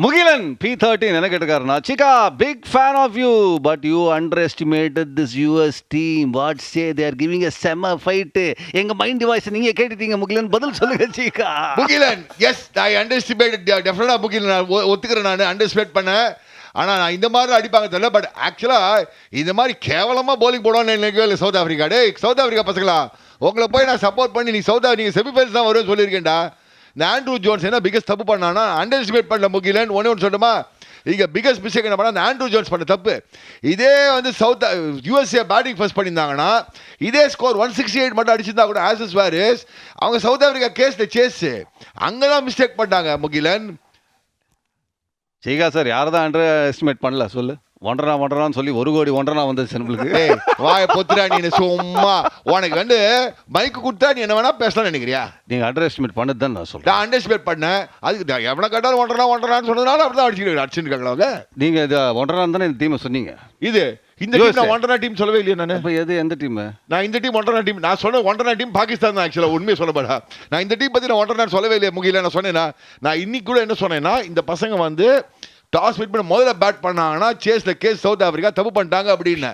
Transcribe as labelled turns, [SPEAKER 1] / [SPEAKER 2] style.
[SPEAKER 1] Mugilan B thirteen என்ன கேட்டுக்காருனா சிக்கா big fan of you but you underestimated this US team what say they're giving a செம்ம fight எங்க mind voice நீங்க கேட்டுட்டீங்க முகிலன். பதில் சொல்லுங்க சிக்கா
[SPEAKER 2] முகிலன் எஸ் ஐ அண்டர்ஸ்டிமேட் டெஃபினட்டா முகிலன் நான் ஒ- ஒத்துக்கிறேன் நான் அண்டர்ஸ்டிமேட் பண்ணேன் ஆனால் நான் இந்த மாதிரி அடிப்பாங்க தெரியல பட் ஆக்சுவலாக இந்த மாதிரி கேவலமாக போலிங் போடுவான்னு நினைக்கவே இல்லை சவுத் ஆஃப்ரிக்கா டே சவுத் ஆஃப்ரிக்கா பசங்களா உங்களை போய் நான் சப்போர்ட் பண்ணி நீ சவுத் நீங்கள் செமிஃபைனல்ஸ் தான் வரும்னு சொல்லியிருக்கேன்டா. இந்த ஆண்ட்ரூ ஜோன்ஸ் என்ன பிகஸ்ட் தப்பு பண்ணானா அண்டர்ஸ்டிமேட் பண்ண முகிலன். ஒன்று ஒன்று சொல்லணுமா இங்கே பிகஸ்ட் மிஸ்டேக் என்ன பண்ணா அந்த ஆண்ட்ரூ ஜோன்ஸ் பண்ண தப்பு. இதே வந்து சவுத் யூஎஸ்ஏ பேட்டிங் ஃபர்ஸ்ட் பண்ணியிருந்தாங்கன்னா இதே ஸ்கோர் ஒன் சிக்ஸ்டி எயிட் மட்டும் அடிச்சிருந்தா கூட ஆசஸ் வாரிஸ் அவங்க சவுத் ஆஃப்ரிக்கா கேஸில் சேஸ் அங்கே தான் மிஸ்டேக் பண்ணாங்க முகிலன்.
[SPEAKER 1] சரிக்கா சார் யாரை தான் அண்டர் எஸ்டிமேட் பண்ணல? சொல்லு. ஒன்றரை ஒன்றரான்னு சொல்லி ஒரு கோடி ஒன்றரை வந்துச்சு நம்மளுக்கு.
[SPEAKER 2] வாய பொத்துடா நீ சும்மா. உனக்கு வந்து மைக்கு கொடுத்தா நீ என்ன வேணா பேசலாம்னு நினைக்கிறியா?
[SPEAKER 1] நீங்க அண்டர் எஸ்டிமேட் பண்ணது தான் நான் சொல்றேன்.
[SPEAKER 2] நான் அண்டர்ஸ்டிமேட் பண்ணேன். அதுக்கு எவனை கேட்டாலும் ஒன்றரை ஒன்றரான்னு சொன்னதுனால அப்படி தான் அடிச்சுட்டு அடிச்சுருக்காங்களா அவங்க?
[SPEAKER 1] நீங்க இது ஒன்றரை தானே இந்த டீமை சொன்னீங்க.
[SPEAKER 2] இது இந்த டீம். நான் ஒன்றரை டீம் சொல்லவே இல்லையா நான்.
[SPEAKER 1] அப்ப எது எந்த டீம்
[SPEAKER 2] நான் இந்த டீம் ஒன்றரை டீம் நான் சொன்ன ஒன்றரை டீம் பாகிஸ்தான் தான் ஆக்சுவலாக உண்மையை சொல்ல போறா நான் இந்த டீம் பற்றி நான் ஒன்றரை நாள் சொல்லவே இல்லையா முகில நான் சொன்னேன்னா நான் இன்னைக்கு கூட என்ன சொன்னேன்னா இந்த பசங்க வந்து டாஸ் வின் பண்ணி முதல்ல பேட் பண்ணாங்கன்னா சேஸ்ல கேஸ் சவுத் ஆஃப்ரிக்கா தப்பு பண்ணிட்டாங்க அப்படின்னு.